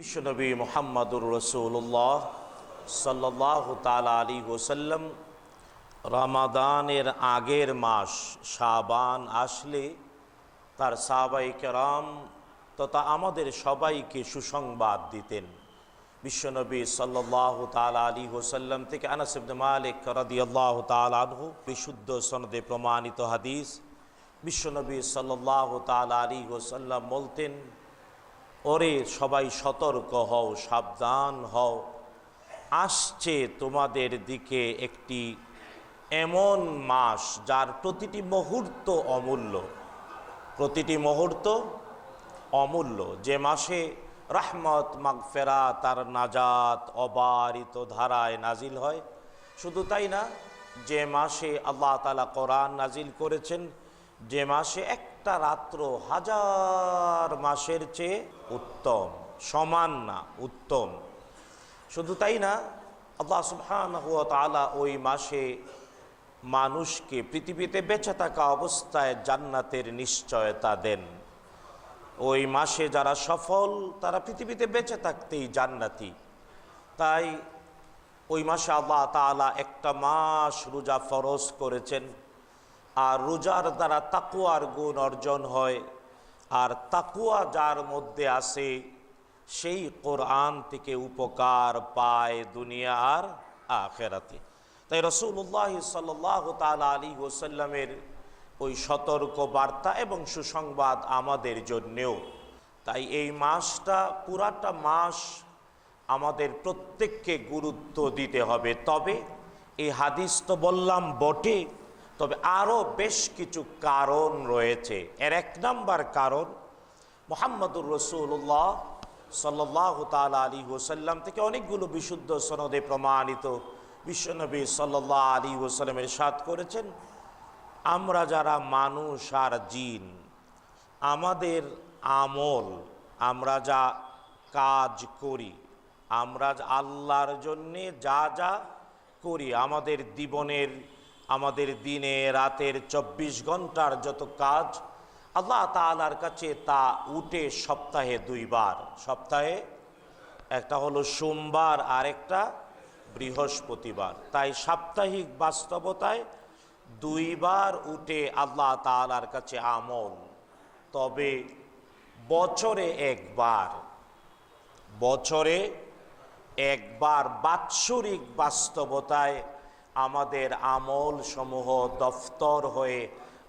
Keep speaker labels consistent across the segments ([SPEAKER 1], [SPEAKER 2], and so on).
[SPEAKER 1] বিশ্বনবী মোহাম্মদুর রসুল্লাহ সাল্লাহ তালা আলী ওসাল্লাম রামাদানের আগের মাস শাবান আসলে তার সাহাবাই কেরাম তথা আমাদের সবাইকে সুসংবাদ দিতেন। বিশ্বনবী সাল্লাহ তালা আলী ওসাল্লাম থেকে আনাসিবদ মালিক রদিয়াল্লাহ তালহু বিশুদ্ধ সনদে প্রমাণিত হাদিস। বিশ্বনবী সাল্লাহ তালা আলী ওসাল্লাম বলতেন ওরে সবাই সতর্ক হও, সাবধান হও। আসছে তোমাদের দিকে একটি এমন মাস যার প্রতিটি মুহূর্ত অমূল্য। প্রতিটি মুহূর্ত অমূল্য। যে মাসে রাহমত মাগফেরা তার নাজাত অবারিত ধারায় নাজিল হয়, শুধু তাই না, যে মাসে আল্লাহ তালা কোরআন নাজিল করেছেন, যে মাসে একটা রাত্র হাজার মাসের চেয়ে উত্তম, সমান না, উত্তম। শুধু তাই না, আল্লাহ সুবহান তালা ওই মাসে মানুষকে পৃথিবীতে বেঁচে থাকা অবস্থায় জান্নাতের নিশ্চয়তা দেন। ওই মাসে যারা সফল, তারা পৃথিবীতে বেঁচে থাকতেই জান্নাতি। তাই ওই মাসে আল্লাহ তালা একটা মাস রোজা ফরজ করেছেন। আর রোজার দ্বারা তাকুয়ার গুণ অর্জন হয়। আর তাকুয়া যার মধ্যে আসে, সেই কোরআন থেকে উপকার পায় দুনিয়ার আখেরাতে। তাই রসুল্লাহ সাল্লাহ তাল আলী ওসাল্লামের ওই সতর্ক বার্তা এবং সুসংবাদ আমাদের জন্যেও। তাই এই মাসটা, পুরাটা মাস আমাদের প্রত্যেককে গুরুত্ব দিতে হবে। তবে এই হাদিস তো বললাম বটে তবে আরও বেশ কিছু কারণ রয়েছে। এর এক নম্বর কারণ, মোহাম্মদুর রসুল্লাহ সাল্লাহ তাল আলী ওসাল্লাম থেকে অনেকগুলো বিশুদ্ধ সনদে প্রমাণিত বিশ্বনবী সাল্লাহ আলী ওসাল্লামের সাথ করেছেন, আমরা যারা মানুষ আর জিন, আমাদের আমল, আমরা যা কাজ করি, আমরা আল্লাহর জন্যে যা যা করি, আমাদের জীবনের আমাদের দিনে রাতের চব্বিশ ঘণ্টার যত কাজ, আল্লাহ তালার কাছে তা উঠে সপ্তাহে দুইবার। সপ্তাহে একটা হলো সোমবার আর একটা বৃহস্পতিবার। তাই সাপ্তাহিক বাস্তবতায় দুইবার উঠে আল্লাহ তালার কাছে আমল। তবে বছরে একবার বছরে একবার বাৎসরিক বাস্তবতায় আমাদের আমল সমূহ দফতর হয়ে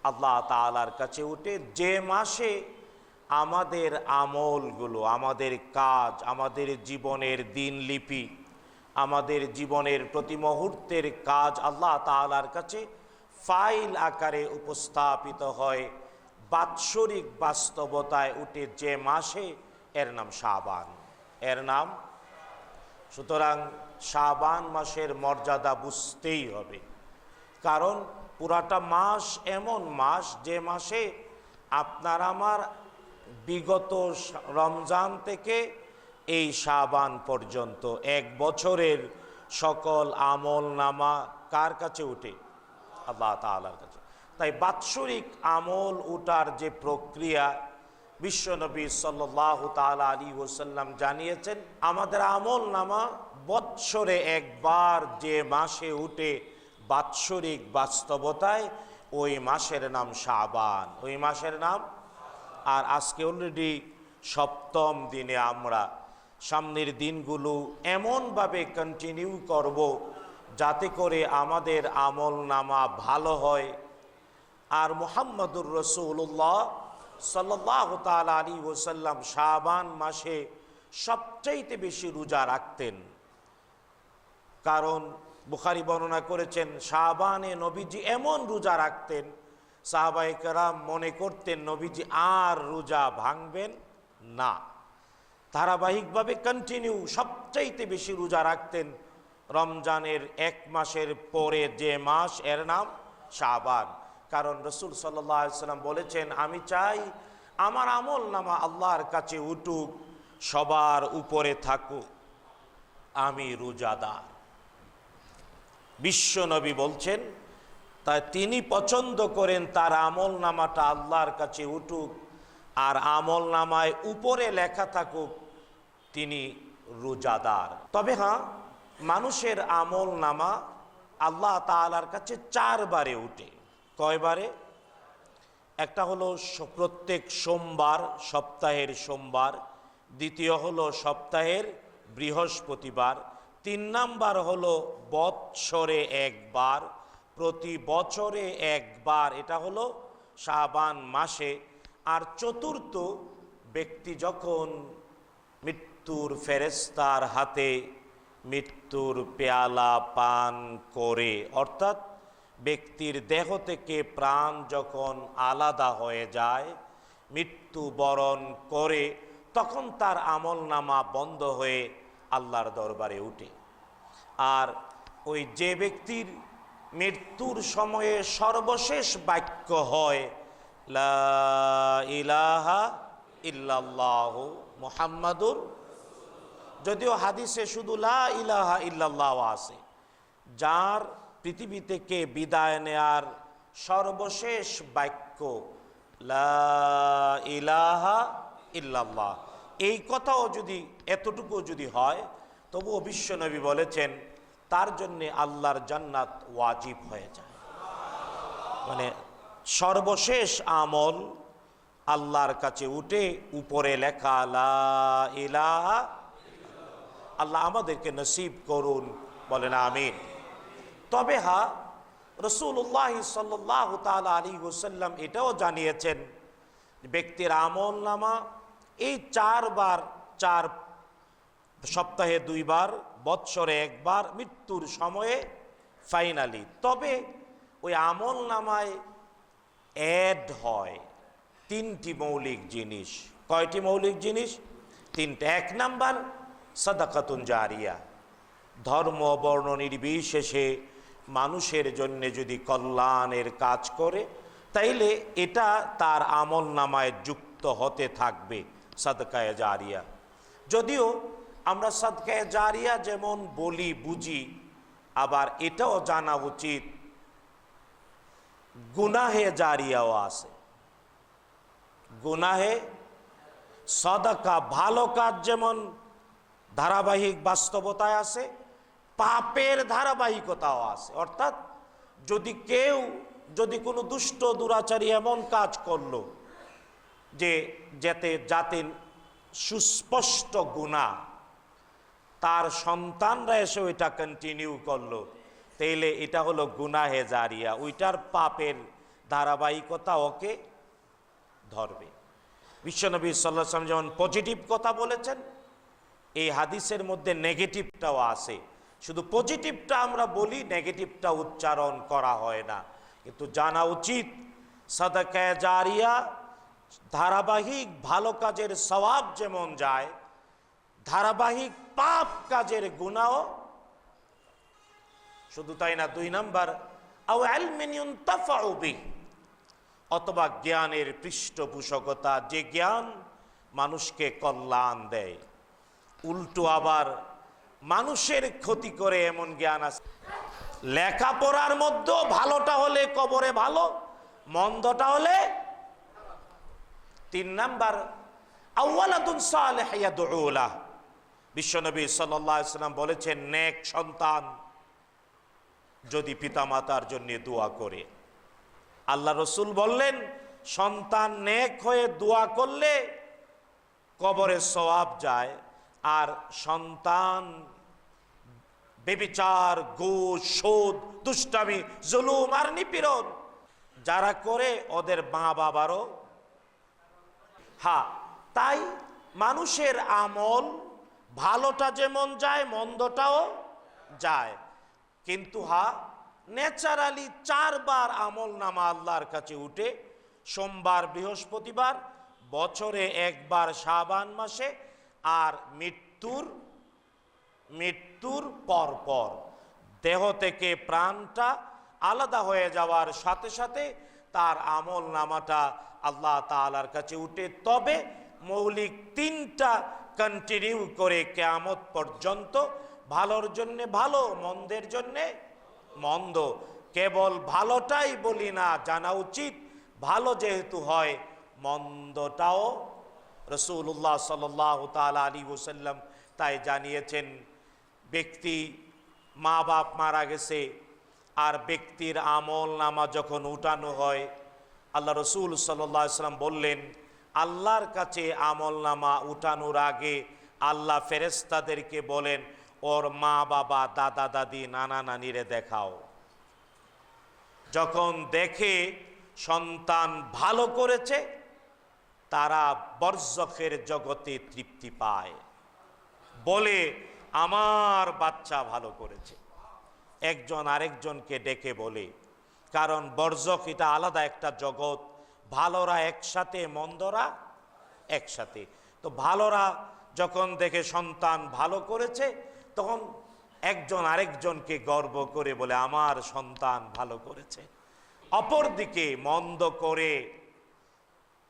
[SPEAKER 1] আল্লাহ তালার কাছে উঠে যে মাসে আমাদের আমলগুলো, আমাদের কাজ, আমাদের জীবনের দিনলিপি আমাদের জীবনের প্রতি মুহূর্তের কাজ আল্লাহ তালার কাছে ফাইল আকারে উপস্থাপিত হয়, বাৎসরিক বাস্তবতায় উঠে যে মাসে এর নাম শাবান। এর নাম সুতরাং শাবান মাসের মর্যাদা বুঝতেই হবে। কারণ পুরাটা মাস এমন মাস যে মাসে আপনার আমার বিগত রমজান থেকে এই শাবান পর্যন্ত এক বছরের সকল আমল নামা কার কাছে উঠে? আল্লাহ তালার কাছে। তাই বাৎসরিক আমল উঠার যে প্রক্রিয়া বিশ্বনবী সাল্লাহ তালা আলী ওসাল্লাম জানিয়েছেন, আমাদের আমল নামা বৎসরে একবার যে মাসে উঠে বাৎসরিক বাস্তবতায়, ওই মাসের নাম শাবান। ওই মাসের নাম? আর আজকে অলরেডি সপ্তম দিনে আমরা সামনের দিনগুলো এমনভাবে কন্টিনিউ করব যাতে করে আমাদের আমল নামা ভালো হয়। আর মোহাম্মদুর রসুল্লাহ সাল্লাহ আলী ওসাল্লাম শাবান মাসে সবচাইতে বেশি রোজা রাখতেন। কারণ বুখারি বর্ণনা করেছেন শাহবানে নবীজি এমন রোজা রাখতেন সাহাবাই কারাম মনে করতেন নবীজি আর রোজা ভাঙবেন না। ধারাবাহিকভাবে কন্টিনিউ সবচাইতে বেশি রোজা রাখতেন রমজানের এক মাসের পরে যে মাস, এর নাম শাহবান কারণ রসুল সাল্লাম বলেছেন, আমি চাই আমার আমল নামা আল্লাহর কাছে উঠুক, সবার উপরে থাকুক। আমি রোজাদার। বিশ্ব নবী বলছেন, তাই তিনি পছন্দ করেন তার আমল নামাটা আল্লাহর কাছে উঠুক, আর আমল নামায় উপরে লেখা থাকুক, তিনি রোজাদার। তবে হ্যাঁ মানুষের আমল নামা আল্লাহ তালার কাছে চারবারে উঠে। কয়বারে? একটা হলো প্রত্যেক সোমবার, সপ্তাহের সোমবার, দ্বিতীয় হলো সপ্তাহের বৃহস্পতিবার, তিন নাম্বার হলো বৎসরে একবার, প্রতি বছরে একবার, এটা হলো শাবান মাসে। আর চতুর্থ, ব্যক্তি যখন মৃত্যুর ফেরেস্তার হাতে মৃত্যুর পেয়ালা পান করে, অর্থাৎ ব্যক্তির দেহ থেকে প্রাণ যখন আলাদা হয়ে যায়, মৃত্যু বরণ করে, তখন তার আমল নামা বন্ধ হয়ে আল্লাহর দরবারে উঠে। আর ওই যে ব্যক্তির মৃত্যুর সময়ে সর্বশেষ বাক্য হয় ইলাহা ইল্লাল্লাহ মুহাম্মাদুর যদিও হাদিসে শুধু লা ইলাহা ইল্লাল্লাহ আছে। যার পৃথিবী থেকে বিদায় নেয়ার সর্বশেষ বাক্য? ইলাহা ইল্লাল্লাহ। এই কথাও যদি এতটুকু যদি হয়, তবুও বিশ্বনবী বলেছেন, তার জন্যে আল্লাহর জান্নাত ওয়াজিব হয়ে যায়। মানে সর্বশেষ আমল আল্লাহর কাছে উঠে, উপরে লেখা লা ইলাহা আল্লাহ আমাদেরকে নসিব করুন, বলেন আমিন। তবে হা রসুল্লাহ সাল্লাহ তালা আলী হুসাল্লাম এটাও জানিয়েছেন, ব্যক্তির আমল নামা এই চারবার চার সপ্তাহে দুইবার, বৎসরে একবার, মৃত্যুর সময়ে ফাইনালি। তবে ওই আমল নামায় অ্যাড হয় তিনটি মৌলিক জিনিস। কয়টি মৌলিক জিনিস? তিনটে। এক নাম্বার, সাদাকাতুন জারিয়া। ধর্ম, বর্ণ নির্বিশেষে মানুষের জন্য যদি কল্যাণের কাজ করে, তাইলে এটা তার আমল নামায় যুক্ত হতে থাকবে সাদকায় জারিয়া। যদিও আমরা সাদকায় জারিয়া যেমন বলি, বুঝি, আবার এটাও জানা উচিত, গুনাহে জারিয়াও আছে। গুনাহে সদাকা ভালো কাজ যেমন ধারাবাহিক বাস্তবতায় আছে পাপের ধারাবাহিকতাও আছে। অর্থাৎ যদি কেউ, যদি কোনো দুষ্ট দুরাচারী এমন কাজ করল যে যাতে যাতে সুস্পষ্ট গুণা, তার সন্তানরা এসে ওইটা কন্টিনিউ করল, তাইলে এটা হলো গুনাহে জারিয়া। ওইটার পাপের ধারাবাহিকতা ওকে ধরবে। বিশ্বনবী সাল্লাহ যেমন পজিটিভ কথা বলেছেন, এই হাদিসের মধ্যে নেগেটিভটাও আছে। শুধু পজিটিভটা আমরা বলি নেগেটিভটা উচ্চারণ করা হয় না। কিন্তু জানা উচিত সাদাকায় জারিয়া, ধারাবাহিক ভালো কাজের স্বভাব যেমন যায়, ধারাবাহিক পাপ কাজের গুণাও, শুধু তাই না, দুই নাম্বার অথবা জ্ঞানের পৃষ্ঠপোষকতা, যে জ্ঞান মানুষকে কল্যাণ দেয়। উল্টো আবার মানুষের ক্ষতি করে এমন জ্ঞান আছে। লেখাপড়ার মধ্যেও ভালোটা হলে কবরে ভালো, মন্দটা হলে তিন নাম্বার বিশ্বনবী সাল্লাম বলেছেন, নেক সন্তান যদি পিতামাতার জন্য দোয়া করে। আল্লাহ রসুল বললেন, সন্তান নেক হয়ে দোয়া করলে কবরে সওয়াব যায় আর সন্তান, বেবিচার গো শোধ, দুষ্টামি, জুলুম আর নিপীড়ন যারা করে ওদের মা বাবারও। হা তাই মানুষের আমল ভালোটা যেমন যায়, মন্দটাও যায়। কিন্তু হা ন্যাচারালি চারবার আমল নামা আল্লাহর কাছে উঠে, সোমবার, বৃহস্পতিবার, বছরে একবার শাবান মাসে আর মৃত্যুর মৃত্যুর পর পর দেহ থেকে প্রাণটা আলাদা হয়ে যাওয়ার সাথে সাথে তার আমল নামাটা আল্লাহ তালার কাছে উঠে। তবে মৌলিক তিনটা কন্টিনিউ করে কেয়ামত পর্যন্ত ভালোর জন্যে ভালো, মন্দের জন্যে মন্দ। কেবল ভালোটাই বলি না, জানা উচিত। ভালো যেহেতু হয়, মন্দটাও রসুল্লাহ সাল্লাহ তালা আলী ওসাল্লাম তাই জানিয়েছেন, ব্যক্তি মা বাপ মারা গেছে আর ব্যক্তির আমল নামা যখন উঠানো হয়, আল্লাহ রসুল সাল্লাহ সাল্লাম বললেন, আল্লাহর কাছে আমল নামা উঠানোর আগে আল্লাহ ফেরেস্তাদেরকে বলেন, ওর মা বাবা দাদা, দাদি, নানা নানিরে দেখাও। যখন দেখে সন্তান ভালো করেছে তারা বর্জকের জগতে তৃপ্তি পায়। বলে, আমার বাচ্চা ভালো করেছে। একজন আরেকজনকে ডেকে বলে, কারণ বর্জক এটা আলাদা একটা জগৎ। ভালোরা একসাথে, মন্দরা একসাথে। তো ভালোরা যখন দেখে সন্তান ভালো করেছে, তখন একজন আরেকজনকে গর্ব করে বলে, আমার সন্তান ভালো করেছে। অপরদিকে মন্দ করে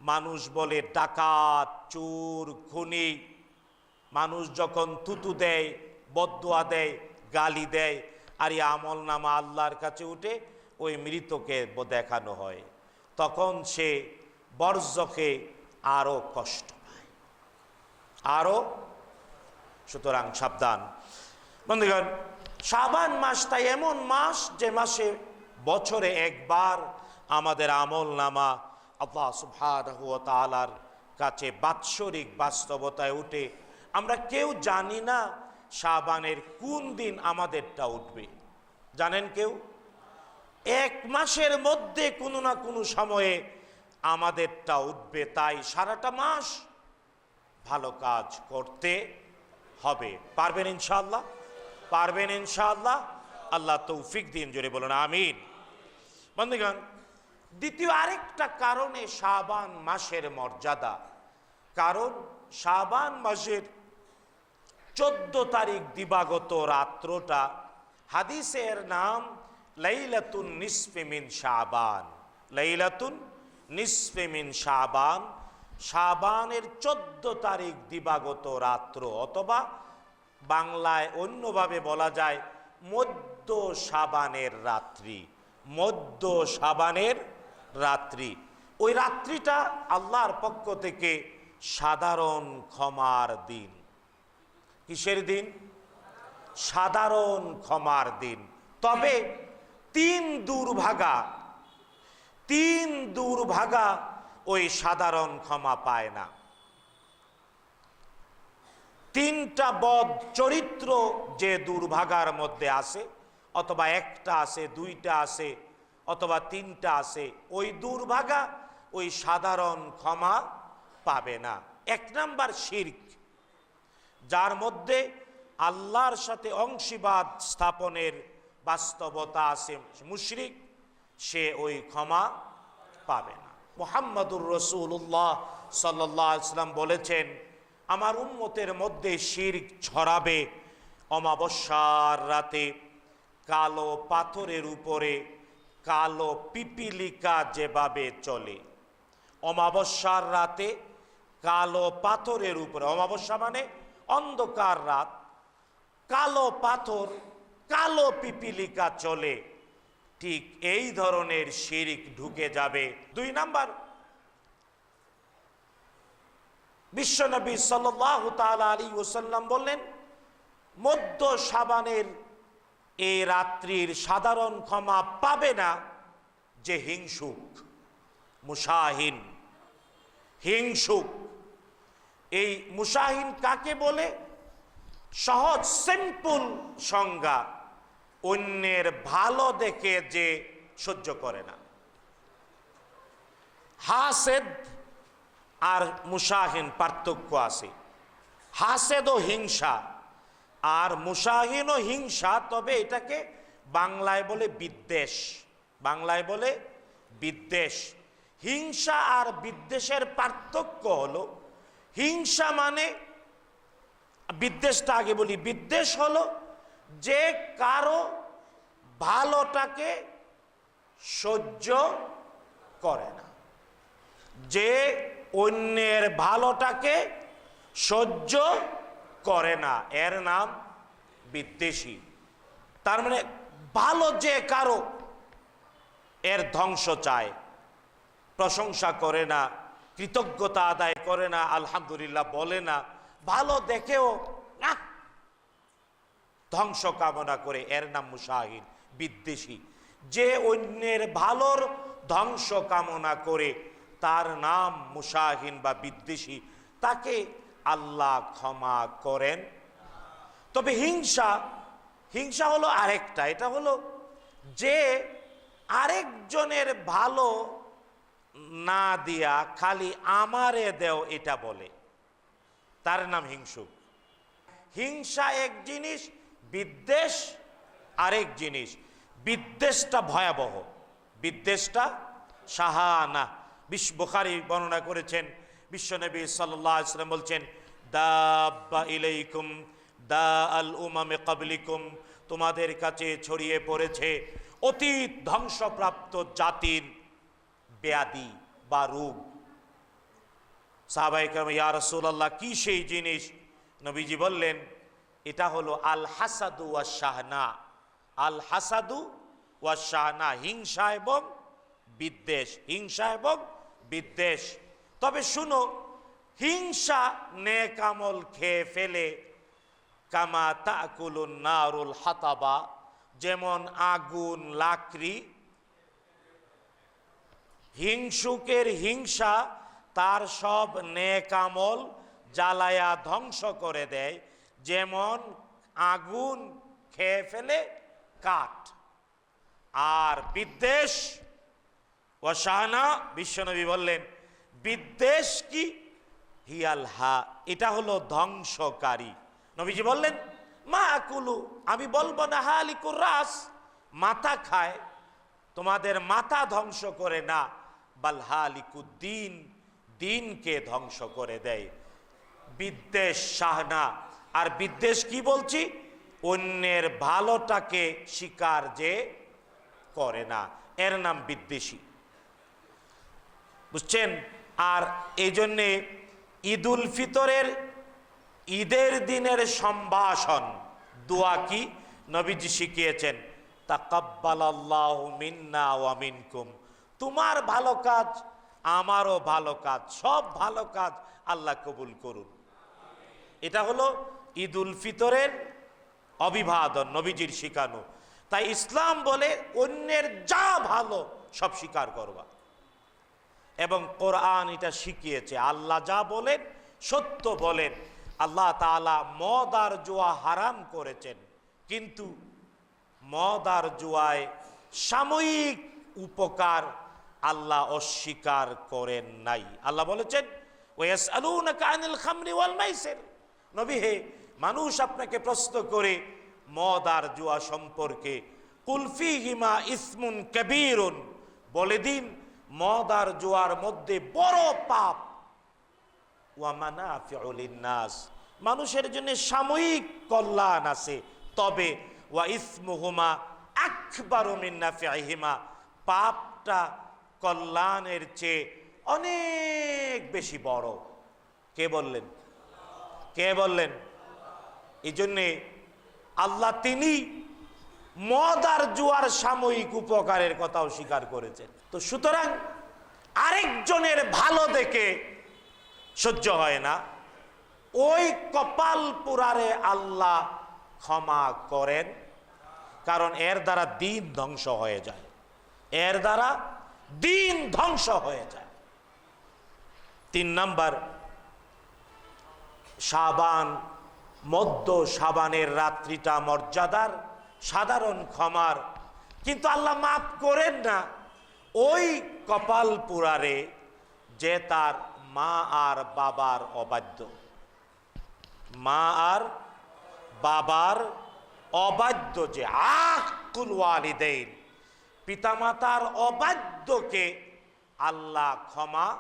[SPEAKER 1] মানুষ বলে ডাকাত, চোর, খুনি। মানুষ যখন তুতু দেয় বদুয়া দেয়, গালি দেয়, আর এই আমল নামা আল্লাহর কাছে উঠে ওই মৃতকে দেখানো হয়। তখন সে বর্জকে আরও কষ্ট পায়। আরও সুতরাং সাবধান। বন্ধুগণ শাবান মাসটা এমন মাস যে মাসে বছরে একবার আমাদের আমল নামা আল্লাহ তাআলার কাছে বাৎসরিক বাস্তবতায় উঠে, আমরা কেউ জানি না শাবানের কোন দিন আমাদেরটা উঠবে। জানেন কেউ? এক মাসের মধ্যে কোনো না কোনো সময়ে আমাদেরটা উঠবে, তাই সারাটা মাস ভালো কাজ করতে হবে। পারবেন ইনশাল্লাহ পারবেন ইনশাআল্লাহ? আল্লাহ তৌফিক দিন, জোরে বলুন, আমিন। বন্ধুগণ দ্বিতীয় আরেকটা কারণে শাবান মাসের মর্যাদা। কারণ শাবান মাসের চোদ্দ তারিখ দিবাগত রাত্রটা হাদিসের নাম লাইলাতুন নিসফেমিন শাবান। লাইলাতুন নিসফেমিন শাবান। শাবানের চোদ্দ তারিখ দিবাগত রাত্র অথবা বাংলায় অন্যভাবে বলা যায় মধ্য সাবানের রাত্রি। মধ্য সাবানের রাত্রি। ওই রাত্রিটা আল্লাহর পক্ষ থেকে সাধারণ ক্ষমার দিন। কিসের দিন? সাধারণ ক্ষমার দিন। তবে তিন দুর্ভাগা তিন দুর্ভাগা ওই সাধারণ ক্ষমা পায় না। তিনটা বদ চরিত্র যে দুর্ভাগার মধ্যে আছে, অথবা একটা আছে, দুইটা আছে অথবা তিনটা আছে, ওই দুর্ভাগা, ওই সাধারণ ক্ষমা পাবে না। এক নাম্বার শির্ক, যার মধ্যে আল্লাহর সাথে অংশীবাদ স্থাপনের বাস্তবতা আছে। মুশরিক, সে ওই ক্ষমা পাবে না। মোহাম্মদুর রসুল্লাহ সাল্লাম বলেছেন, আমার উম্মতের মধ্যে শির্ক ছড়াবে অমাবস্যার রাতে কালো পাথরের উপরে কালো পিপিলিকা যেভাবে চলে। অমাবস্যার রাতে কালো পাথরের উপরে, অমাবস্যা মানে অন্ধকার রাত, কালো পাথর, কালো পিপিলিকা চলে। ঠিক এই ধরনের শিরিক ঢুকে যাবে। দুই নাম্বার, বিশ্বনবী সাল্লাহ তাল আলী ওসাল্লাম বললেন, মধ্য সাবানের এই রাত্রির সাধারণ ক্ষমা পাবে না যে হিংসুক, মুসাহিন। হিংসুক। এই মুসাহিন কাকে বলে? সহজ, সিম্পল সংজ্ঞা। অন্যের ভালো দেখে যে সহ্য করে না। হাসেদ আর মুসাহিন পার্থক্য আছে। হাসেদ ও হিংসা আর মুসাহিন ও হিংসা, তবে এটাকে বাংলায় বলে বিদ্বেষ। বাংলায় বলে বিদ্বেষ। হিংসা আর বিদ্বেষের পার্থক্য হলো, হিংসা মানে বিদ্বেষটা আগে বলি, বিদ্বেষ হলো যে কারও ভালোটাকে সহ্য করে না। যে অন্যের ভালোটাকে সহ্য করে না। এর নাম বিদ্বেষী। তার মানে ভালো যে কারও, এর ধ্বংস চায়। প্রশংসা করে না, কৃতজ্ঞতা আদায় করে না, আলহামদুলিল্লাহ বলে না। ভালো দেখেও না। ধ্বংস কামনা করে, এর নাম মুশাহিন বিদ্বেষী। যে অন্যের ভালোর ধ্বংস কামনা করে, তার নাম মুশাহিন বা বিদ্বেষী, তাকে আল্লাহ ক্ষমা করেন। তবে হিংসা হিংসা হলো আরেকটা। এটা হলো যে আরেকজনের ভালো না দিয়া খালি আমারে দেও এটা বলে। তার নাম হিংসুক। হিংসা এক জিনিস, বিদ্বেষ আরেক জিনিস। বিদ্বেষটা ভয়াবহ। বিদ্বেষটা সাহানা বুখারি বর্ণনা করেছেন বিশ্বনবী সাল্লাহ ইসলাম বলছেন, দাব্বা ইলাইকুম দা আল উমামে কাবলিকুম তোমাদের কাছে ছড়িয়ে পড়েছে অতীত ধ্বংসপ্রাপ্ত জাতির ব্যাধি বা রোগ সাহাবাইকার ইয়া রসুল্লাহ কি সেই জিনিস? নবীজি বললেন, এটা হলো আল হাসাদু ওয়া শাহনা আল হাসাদু ওয়া শাহনা হিংসা এবং বিদ্বেষ, হিংসা এবং বিদ্বেষ। তবে শুনো, হিংসা নেকামল খেয়ে ফেলে, কামা তাকুলুন নারুল হাতাবা, যেমন আগুন, লাকড়ি। হিংসুকের হিংসা তার সব নেকামল জ্বালায়া ধ্বংস করে দেয়, যেমন আগুন খেয়ে ফেলে কাঠ। আর বিদ্বেষ ওয়াসানা বিশ্বনবী বললেন বিদ্বেষ কি? হিয়াল হা, এটা হলো ধ্বংসকারী। নবীজি বললেন, মা আকুলু আমি বলব না হালিকুর রাস। মাথা খায়, তোমাদের মাথা ধ্বংস করে না। বাল হালিকুদ্দিন দিনকে ধ্বংস করে দেয়। বিদ্বেষ সাহনা আর বিদ্বেষ কি বলছি? অন্যের ভালোটাকে স্বীকার যে করে না। এর নাম বিদ্বেষী। বুঝছেন? আর এই জন্যে ঈদুল ফিতরের ঈদের দিনের সম্ভাষণ, দোয়া কি নবীজি শিখিয়েছেন? তাকাব্বাল আল্লাহ মিন্না ওয়া মিনকুম। তোমার ভালো কাজ, আমারও ভালো কাজ, সব ভালো কাজ আল্লাহ কবুল করুন। এটা হলো ঈদুল ফিতরের অভিবাদন, নবীজির শিখানো। তাই ইসলাম বলে অন্যের যা ভালো সব স্বীকার করবা। এবং কোরআন এটা শিখিয়েছে। আল্লাহ যা বলেন, সত্য বলেন। আল্লাহ তাআলা মদ আর জুয়া হারাম করেছেন। কিন্তু মদ আর জুয়ায় সাময়িক উপকার আল্লাহ অস্বীকার করেন নাই। আল্লাহ বলেছেন ওয়াস আলুনাকা আনিল খামরি ওয়াল মাইসির। নবী হে, মানুষ আপনাকে প্রশ্ন করে, মদ আর জুয়া সম্পর্কে কুলফি হিমা ইসমুন কবিরুন। বলে দিন মদ আর জুয়ার মধ্যে বড় পাপ। নাস মানুষের জন্য সাময়িক কল্যাণ আছে। তবে ওয়া ইসমুহুমা আকবারু মিন নাফিহিমা পাপটা কল্যাণের চেয়ে অনেক বেশি বড়। কে বললেন? কে বললেন? এই জন্যে আল্লাহ তিনি মদ আর জুয়ার সাময়িক উপকারের কথাও স্বীকার করেছেন। তো সুতরাং আরেকজনের ভালো দেখে সহ্য হয় না। ওই কপাল পুরারে আল্লাহ ক্ষমা করেন, কারণ এর দ্বারা দিন ধ্বংস হয়ে যায়। এর দ্বারা দিন ধ্বংস হয়ে যায়। তিন নাম্বার সাবান মধ্য সাবানের রাত্রিটা মর্যাদার। সাধারণ ক্ষমার। কিন্তু আল্লাহ মাফ করেন না। ওই কপাল পুরারে যে তার মা আর বাবার অবাধ্য। মা আর বাবার অবাধ্য যে আকুল ওয়ালিদেন পিতামাতার অবাধ্যকে আল্লাহ ক্ষমা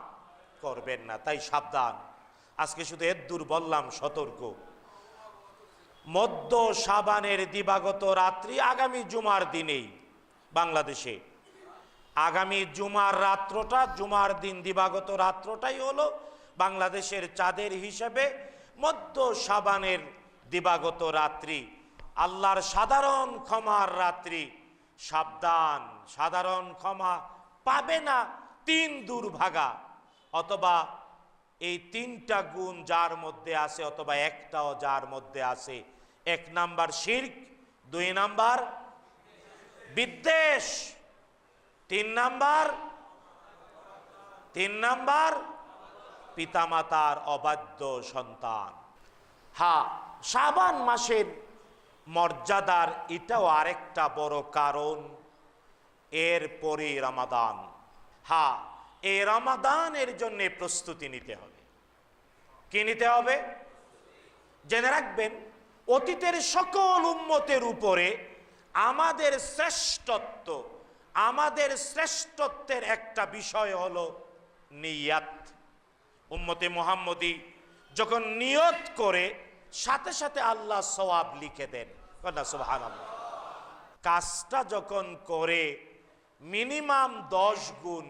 [SPEAKER 1] করবেন না। তাই সাবধান। আজকে শুধু এর দূর বললাম সতর্ক। মধ্য সাবানের দিবাগত রাত্রি আগামী জুমার দিনেই বাংলাদেশে। আগামী জুমার রাত্রটা, জুমার দিন দিবাগত রাত্রটাই হলো বাংলাদেশের চাঁদের হিসেবে মধ্য সাবানের দিবাগত রাত্রি। আল্লাহর সাধারণ ক্ষমার রাত্রি। সাবধান, সাধারণ ক্ষমা পাবে না তিন দুর্ভাগা। অথবা এই তিনটা গুণ যার মধ্যে আছে অথবা একটাও যার মধ্যে আছে। এক নাম্বার শির্ক, দুই নাম্বার বিদ্বেষ, তিন নাম্বার তিন নাম্বার পিতামাতার অবাধ্য সন্তান। হা সাবান মাসের মর্যাদার এটাও আরেকটা বড় কারণ। এর পরে রমাদান। হ্যাঁ এই রমাদানের জন্য প্রস্তুতি নিতে হবে। কি নিতে হবে? জেনে রাখবেন, অতীতের সকল উম্মতের উপরে আমাদের শ্রেষ্ঠত্ব, আমাদের শ্রেষ্ঠত্বের একটা বিষয় হলো নিয়াত। উম্মতে মোহাম্মদী যখন নিয়ত করে, সাথে সাথে আল্লাহ সওয়াব লিখে দেন। কাজটা যখন করে, মিনিমাম দশ গুণ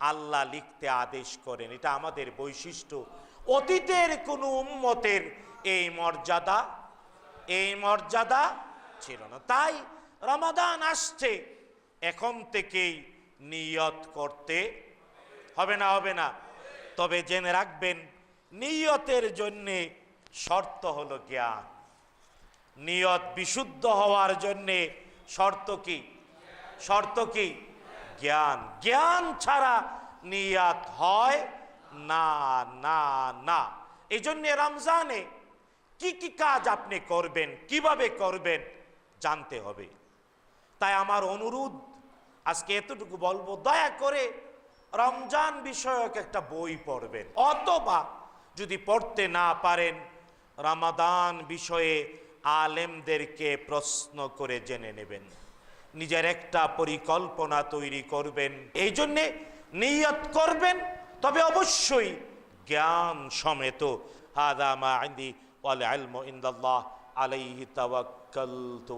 [SPEAKER 1] আল্লাহ লিখতে আদেশ করেন। এটা আমাদের বৈশিষ্ট্য। অতীতের কোনো উম্মতের এই মর্যাদা এই মর্যাদা ছিল না। তাই রমাদান আসছে, এখন থেকেই নিয়ত করতে হবে না হবে না। তবে জেনে রাখবেন, নিয়তের জন্যে শর্ত হলো জ্ঞান। নিয়ত বিশুদ্ধ হওয়ার জন্যে শর্ত কি? শর্ত কি? জ্ঞান। জ্ঞান ছাড়া নিয়াত হয় না না না। এই জন্যে রমজানে কি কি কাজ আপনি করবেন, কীভাবে করবেন জানতে হবে। তাই আমার অনুরোধ, আজকে এতটুকু বলব, দয়া করে রমজান বিষয়ক একটা বই পড়বেন। অথবা যদি পড়তে না পারেন, রমাদান বিষয়ে আলেমদেরকে প্রশ্ন করে জেনে নেবেন। নিজের একটা পরিকল্পনা তৈরি করবেন। এই জন্যে নিয়ত করবেন তবে অবশ্যই জ্ঞান সমেত হাদা মা আলাইহি তাওয়াক্কালতু